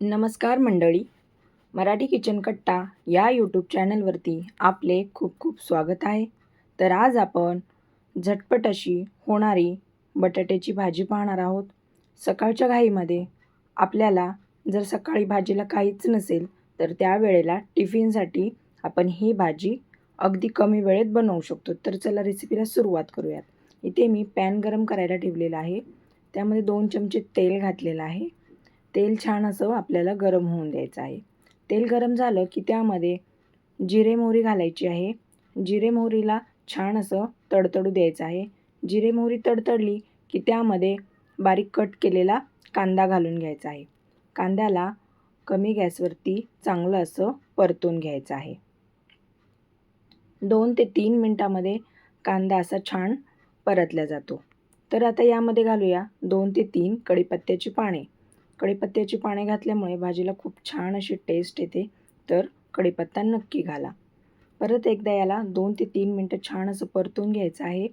नमस्कार मंडळी. मराठी किचन कट्टा या यूट्यूब चॅनलवरती आपले खूप खूप स्वागत आहे. तर आज आपण झटपट अशी होणारी बटाट्याची भाजी पाहणार आहोत. सकाळच्या घाईमध्ये आपल्याला जर सकाळी भाजीला काहीच नसेल तर त्यावेळेला टिफिनसाठी आपण ही भाजी अगदी कमी वेळेत बनवू शकतो. तर चला रेसिपीला सुरुवात करूयात. इथे मी पॅन गरम करायला ठेवलेला आहे. त्यामध्ये दोन चमचे तेल घातलेलं आहे. तेल छान असं आपल्याला गरम होऊन द्यायचं आहे. तेल गरम झालं की त्यामध्ये जिरे मोहरी घालायची आहे. जिरे मोहरीला छान असं तडतडू द्यायचं आहे. जिरे मोहरी तडतडली की त्यामध्ये बारीक कट केलेला कांदा घालून घ्यायचा आहे. कांद्याला कमी गॅसवरती चांगलं असं परतून घ्यायचं आहे. दोन ते तीन मिनटामध्ये कांदा असा छान परतला जातो. तर आता यामध्ये घालूया दोन ते तीन कढीपत्त्याची पाने. कढीपत्त्याची पाने घातल्यामुळे भाजीला खूप छान अशी टेस्ट येते. तर कढीपत्ता नक्की घाला. परत एकदा याला दोन ते तीन मिनटं छान असं परतून घ्यायचं आहे.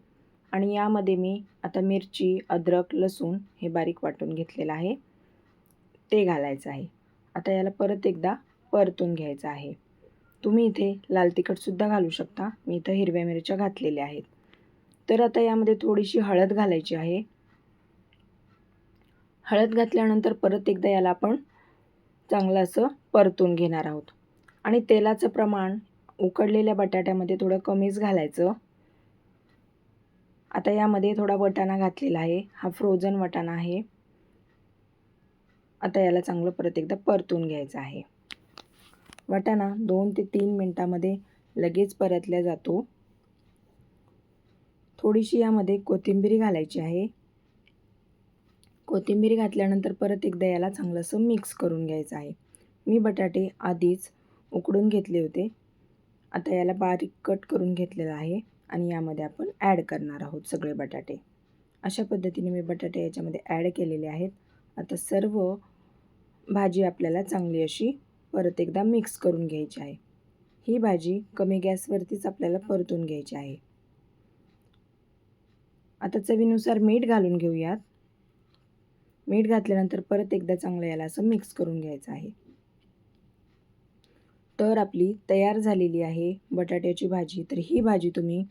आणि यामध्ये मी आता मिरची अद्रक लसूण हे बारीक वाटून घेतलेलं आहे. ते घालायचं आहे. आता याला परत एकदा परतून घ्यायचं आहे. तुम्ही इथे लाल तिखटसुद्धा घालू शकता. मी इथं हिरव्या मिरच्या घातलेल्या आहेत. तर आता यामध्ये थोडीशी हळद घालायची आहे. हळद घातल्यानंतर परत एकदा याला आपण चांगलं असं परतून घेणार आहोत. आणि तेलाचं प्रमाण उकडलेल्या बटाट्यामध्ये थोडं कमीच घालायचं. आता यामध्ये थोडा वटाणा घातलेला आहे. हा फ्रोझन वटाणा आहे. आता याला चांगलं परत एकदा परतून घ्यायचं आहे. वटाणा दोन ते तीन मिनटामध्ये लगेच परतल्या जातो. थोडीशी यामध्ये कोथिंबीर घालायची आहे. कोथिंबीर घातल्यानंतर परत एकदा याला चांगलं असं मिक्स करून घ्यायचं आहे. मी बटाटे आधीच उकडून घेतले होते. आता याला बारीक कट करून घेतलेला आहे आणि यामध्ये आपण ॲड करणार आहोत सगळे बटाटे. अशा पद्धतीने मी बटाटे याच्यामध्ये ॲड केलेले आहेत. आता सर्व भाजी आपल्याला चांगली अशी परत एकदा मिक्स करून घ्यायची आहे. ही भाजी कमी गॅसवरतीच आपल्याला परतून घ्यायची आहे. आता चवीनुसार मीठ घालून घेऊयात. मीठ घातल्यानंतर परत एकदा चांगलं याला असं मिक्स करून घ्यायचं आहे. तर आपली तयार झालेली आहे बटाट्याची भाजी. तर ही भाजी तुम्ही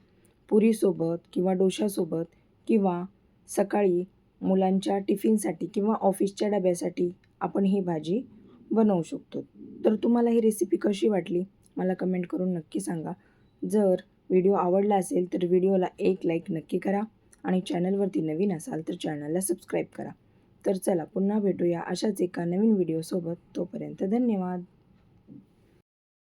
पुरीसोबत किंवा डोशासोबत किंवा सकाळी मुलांच्या टिफिनसाठी किंवा ऑफिसच्या डब्यासाठी आपण ही भाजी बनवू शकतो. तर तुम्हाला ही रेसिपी कशी वाटली? मला कमेंट करून नक्की सांगा. जर व्हिडिओ आवडला असेल तर व्हिडिओला एक लाईक नक्की करा आणि चॅनलवरती नवीन असाल तर चॅनलला सबस्क्राईब करा. तर चला पुन्हा भेटूया अशाच एका नवीन व्हिडिओसोबत तोपर्यंत धन्यवाद.